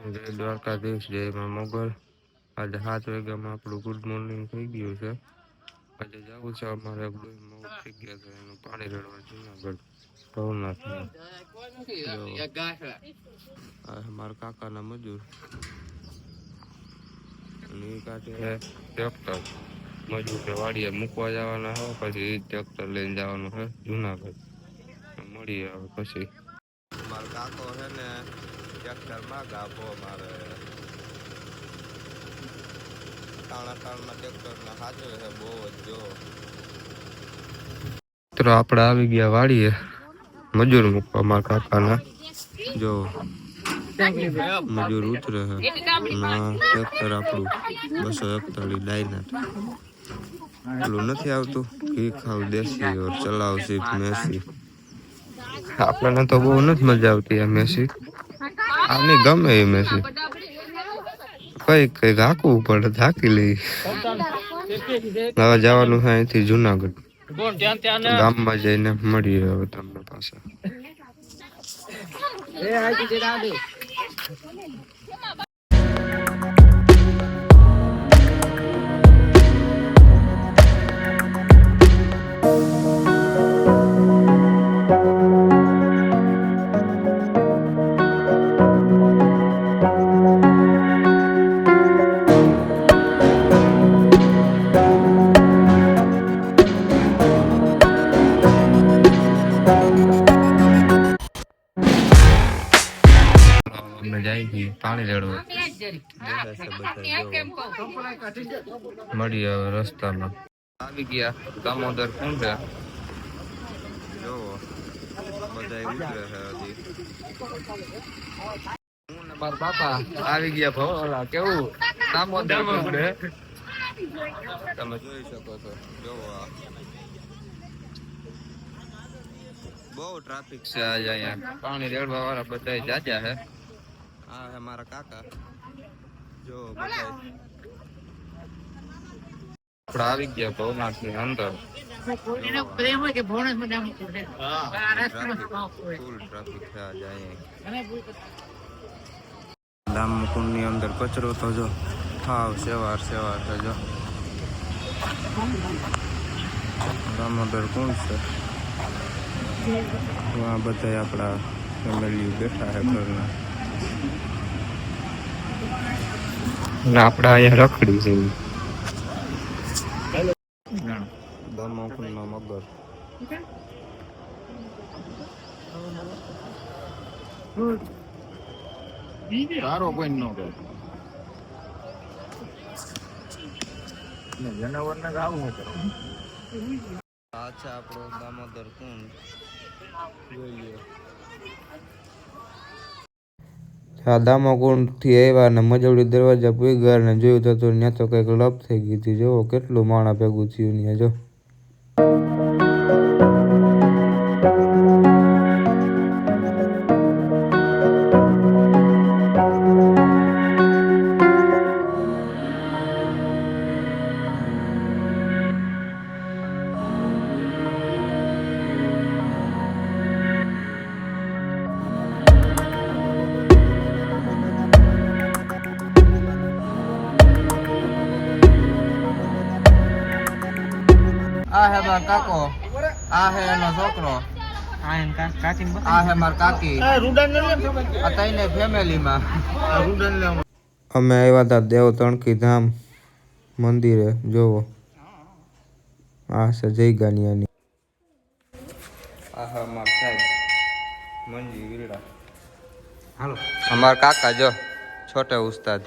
જય દ્વારકાધીશ જય માં મોગલ આજે સાત વાગ્યામાં આપણું ગુડ મોર્નિંગ થઈ ગયું છે. આજે જવું છે અમારે થઈ ગયા છે, એનું પાણી રેડવા જુનાગઢ, ભવનાથમાં. મારા કાકાના મજૂર. અને એ કાઢે ટ્રેક્ટર, મજૂર વાડીએ મૂકવા જવાના છે પછી એ લઈને જવાનું છે જુનાગઢ. મળીએ હવે પછી. મારા કાકો છે ને ટ્રેક્ટરમાં ગાભો મારે. આપણે આવી ગયા વાડીએ. મજૂર મૂકવા મારા કાકાના. જો, મજૂર ઉતરે ટ્રેક્ટર આપણું બસો એકતાલીસ ડાયનાટ પેલું નથી આવતું? ઘી ખાવ દેશી ઓર ચલાવશી મેસી આપણને તો બહુ નથી મજા આવતી આ મેસી આની ગમે એ મેસી કઈ કઈ હાકવું પડે થાકી લઈ હવે જવાનું છે અહીંથી જુનાગઢ. ગામમાં જઈને મળીએ હવે તમને પાછા. અમે જાય છીએ પાણી રેડવા. મળીએ હવે રસ્તામાં. આવી ગયા દામોદર કુંડ જોવો બધા ઉતરે છે હજી હું ને મારા બાપા આવી ગયા ભવોલા કેવું? દામોદર કુંડ. હે? તમે જોઈ શકો છો, જોવો આ. બહુ ટ્રાફિક છે આજે અહીંયા. પાણી રેડવા વાળા બધા જાજા છે આ હે મારા કાકા જો બધા આપણે આવી ગયા ભવનાથની અંદર ફૂલ ટ્રાફિક છે આજે અહીંયા દામ કુંડની અંદર કચરો તો જો થાવ સેવાર સેવાર છે જો દામોદર કુંડ છે આ બધા આપણા ફેમિલી બેઠા છે ઘરના ને આપણે અહીંયા રખડી છે. દામોકુંડનો મગર સારો કોઈ ન કરે જનાવર ને આવું કરે આ છે આપણો દામોદર કુંડ. જોઈએ. આ દામોકુંડથી આવ્યા ને મજવડી દરવાજા પૂગ્યા ને જોયું તો ત્યાં તો કંઈક લપ થઈ ગઈ હતી. જોવો કેટલું માણા ભેગું થયું ત્યાં, જો. આ હે માર કાકો. આ હે એનો છોકરો. આ હે માર કાકી. આ તઈને ફેમિલીમાં. અમે આવ્યા હતા દેવ તણકી ધામ મંદિરે જોવો. આ છે જય ગાનિયાની આ હે સાહેબ મંજી વીરડા. હાલો. અમાર કાકા જો છોટે ઉસ્તાદ.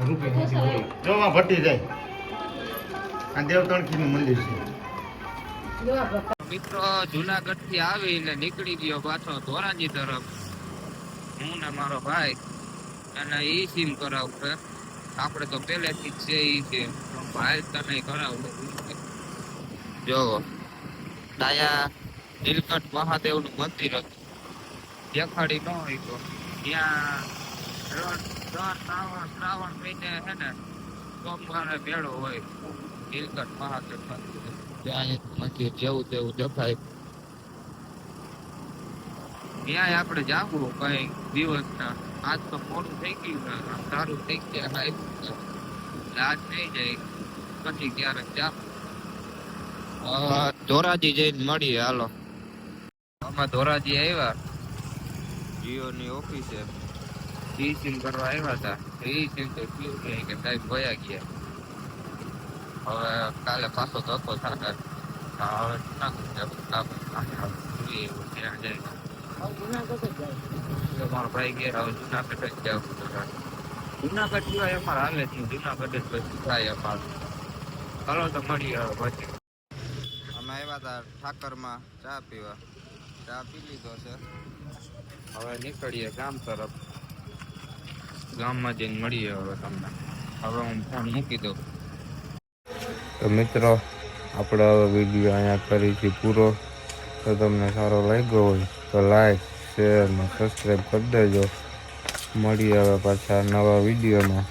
જો જોવા ભટ્ટી જાય. આ દેવતણખીનું મંદિર છે. મિત્રો જુનાગઢથી આવીને નીકળી ગયો પાછો ધોરાજી તરફ. હું ને મારો ભાઈ. અને એ સીમ કરાવશે. આપણે તો પહેલેથી જ છે એ સીમ ભાઈ તને કરાવશે જો દાયા નીલકંઠ મહાદેવનું મંદિર હતું. દેખાડી ન હોય તો. ત્યાં ત્રણ શ્રાવણ શ્રાવણ મહિને મંદિર. જેવું તેવું દેખાય. ત્યાં જાવું કઈ દિવસ આજ તો મોડું થઈ ગયું સારું થઈ ગયા આજ નહીં જાય. પછી ક્યારેક જા ધોરાજી જઈને મળીએ. હાલો. આમાં ધોરાજી આવ્યા. જીઓ ની ઓફિસે. સીમ કરવા આવ્યા હતા. સીમ તો ક્યુ કે કે સાહેબ ગયા ગયા. હવે કાલે પાછો ધક્કો સાકર હવે જુનાગઢ ભાઈ ગયા હવે જુનાગઢ જ જાવ જુનાગઢ સિવાય અમારે હાલે છે. જુનાગઢ જ પછી થાય અમારે ચાલો તો મળીએ પછી. અમે આવ્યા હતા ઠાકરમાં ચા પીવા. ચા પી લીધો છે. હવે નીકળીએ ગામ તરફ. ગામમાં જઈને મળીએ હવે તમને. હવે હું ફોન મૂકી દઉં. તો મિત્રો આપણો વીડિયો અહીંયા કરીશું પૂરો. તો તમને સારો લાગ્યો હોય તો લાઈક શેર અને સબસ્ક્રાઈબ કરી દેજો. મળીએ હવે પાછા નવા વિડીયોમાં